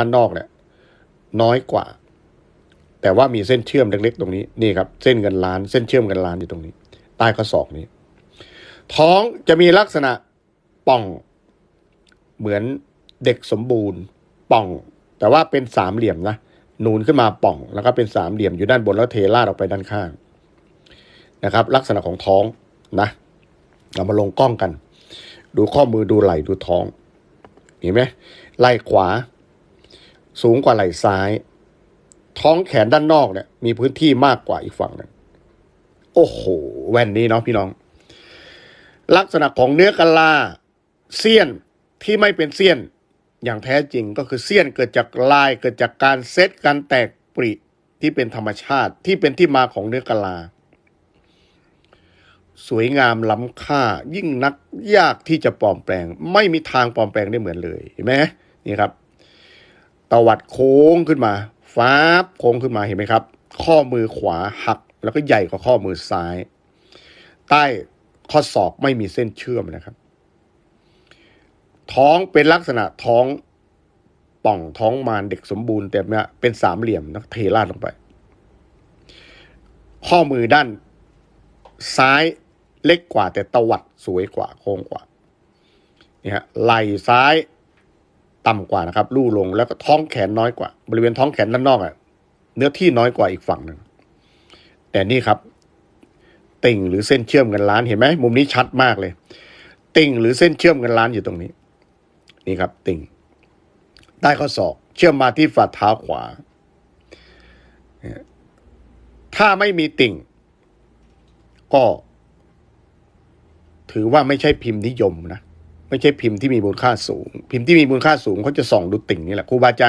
ด้านนอกเนี่ยน้อยกว่า แต่ว่ามีเส้นเชื่อมเล็กๆ ตรงนี้นี่ครับ เส้นเงินล้านเส้นเชื่อมเงินล้านอยู่ตรงนี้ ใต้ข้อศอกนี้ ท้องจะมีลักษณะป่อง เหมือนเด็กสมบูรณ์ป่อง แต่ว่าเป็นสามเหลี่ยมนะนูนขึ้นมาป่อง แล้วก็เป็นสามเหลี่ยมอยู่ด้านบนแล้วเทลาดออกไปด้านข้างนะครับ ลักษณะของท้องนะ เรามาลงกล้องกัน ดูข้อมือดูไหล่ดูท้อง เห็นไหมไหล่ขวา สูงกว่าไหล่ซ้าย ท้องแขนด้านนอกเนี่ย มีพื้นที่มากกว่าอีกฝั่งหนึ่งโอ้โห แว่นนี้เนาะพี่น้อง ลักษณะของเนื้อกะลาเสี้ยนที่ไม่เป็นเสี้ยนอย่างแท้จริงก็คือเสี้ยนเกิดจากลายเกิดจากการเซตการแตกปริที่เป็นธรรมชาติที่เป็นที่มาของเนื้อกะลา สวยงามล้ำค่า ยิ่งนักยากที่จะปลอมแปลง ไม่มีทางปลอมแปลงได้เหมือนเลยเห็นไหมนี่ครับ ตวัดโค้งขึ้นมาฟ้าบโค้งขึ้นมาเห็นไหมครับ ข้อมือขวาหักแล้วก็ใหญ่กว่าข้อมือซ้าย ใต้ข้อศอกไม่มีเส้นเชื่อมนะครับ ท้องเป็นลักษณะท้องป่องท้องมารเด็กสมบูรณ์แต่เนี่ยเป็นสามเหลี่ยมนะเทราดลงไป ข้อมือด้านซ้ายเล็กกว่าแต่ตวัดสวยกว่าโค้งกว่านี่ฮะไหล่ซ้าย ต่ำกว่านะครับลู่ลงแล้วก็ท้องแขนน้อยกว่า บริเวณท้องแขนด้านนอกอะเนื้อที่น้อยกว่าอีกฝั่งหนึ่งแต่นี่ครับ ติ่งหรือเส้นเชื่อมกันล้านเห็นไหมมุมนี้ชัดมากเลย ติ่งหรือเส้นเชื่อมกันล้านอยู่ตรงนี้ นี่ครับ ติ่งใต้ข้อศอกเชื่อมมาที่ฝ่าเท้าขวา ถ้าไม่มีติ่ง ก็ ถือว่าไม่ใช่พิมพ์นิยมนะ ไม่ใช่พิมพ์ที่มีมูลค่าสูง พิมพ์ที่มีมูลค่าสูงเขาจะส่องดูติ่งนี่แหละครูบาอาจารย์